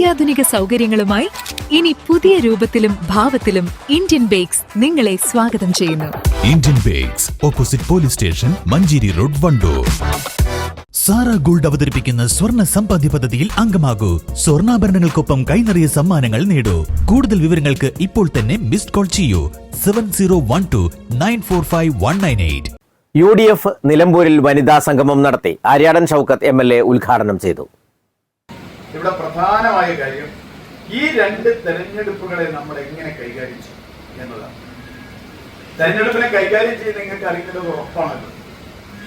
അത്യാധുനിക സൗകര്യങ്ങളുമായി ഇനി പുതിയ രൂപത്തിലും ഭാവത്തിലും ഇന്ത്യൻ ബേക്സ് നിങ്ങളെ സ്വാഗതം ചെയ്യുന്നു. Indian bakes opposite police station Manjeri road Wandoor. Sara gold അവതരിപ്പിക്കുന്ന സ്വർണ സമ്പാദ്യ പദ്ധതിയിൽ അംഗമാകൂ. സ്വർണാഭരണങ്ങൾക്കൊപ്പം കൈനിറിയ സമ്മാനങ്ങൾ നേടൂ. കൂടുതൽ വിവരങ്ങൾക്ക് ഇപ്പോൾ തന്നെ മിസ്ഡ് കോൾ ചെയ്യൂ. Seven zero one two nine four five one nine eight. U D F നിലമ്പൂരിൽ വനിതാ സംഗമം നടത്തി. Aryadan Shoukath M L A ഉദ്ഘാടനം ചെയ്തു. ഇവിടെ പ്രധാനമായ കാര്യം ഈ രണ്ട് തെരഞ്ഞെടുപ്പുകളെ നമ്മൾ എങ്ങനെ കൈകാര്യം ചെയ്യും എന്നുള്ളതാണ്. തെരഞ്ഞെടുപ്പിനെ കൈകാര്യം ചെയ്ത് നിങ്ങൾക്ക് അറിയുന്നത് ഉറപ്പാണല്ലോ.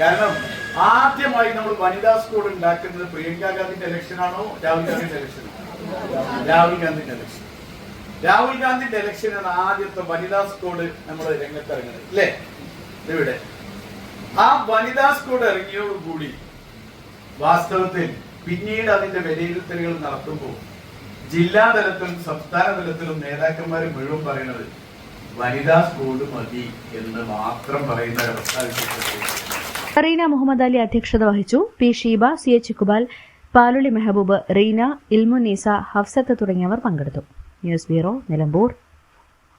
കാരണം ആദ്യമായി നമ്മൾ വനിതാ സ്കൂൾ ഉണ്ടാക്കുന്നത് പ്രിയങ്ക ഗാന്ധിന്റെ ഇലക്ഷൻ ആണോ രാഹുൽ ഗാന്ധിന്റെ ഇലക്ഷൻ രാഹുൽ ഗാന്ധിന്റെ ഇലക്ഷൻ രാഹുൽ ഗാന്ധിന്റെ ഇലക്ഷനാണ് ആദ്യത്തെ വനിതാ സ്കൂൾ നമ്മൾ രംഗത്തിറങ്ങുന്നത് അല്ലേ? ഇവിടെ. ആ വനിതാ സ്കൂൾ ഇറങ്ങിയോടുകൂടി വാസ്തവത്തിൽ പിന്നീട് അതിന്റെ വിലയിരുത്തലുകൾ നടത്തുമ്പോൾ ജില്ലാ തലത്തിലും സംസ്ഥാന തലത്തിലും നേതാക്കന്മാർ മുഴുവൻ പറയുന്നത് വനിതാ സ്കൂൾ മതി എന്ന് മാത്രം പറയുന്ന റീന മുഹമ്മദ് അലി അധ്യക്ഷത വഹിച്ചു. P Sheeba C H Iqbal Paluli Mehboob Reena Ilmunisa Hafsath തുടങ്ങിയവർ പങ്കെടുത്തു. News bureau Nilambur.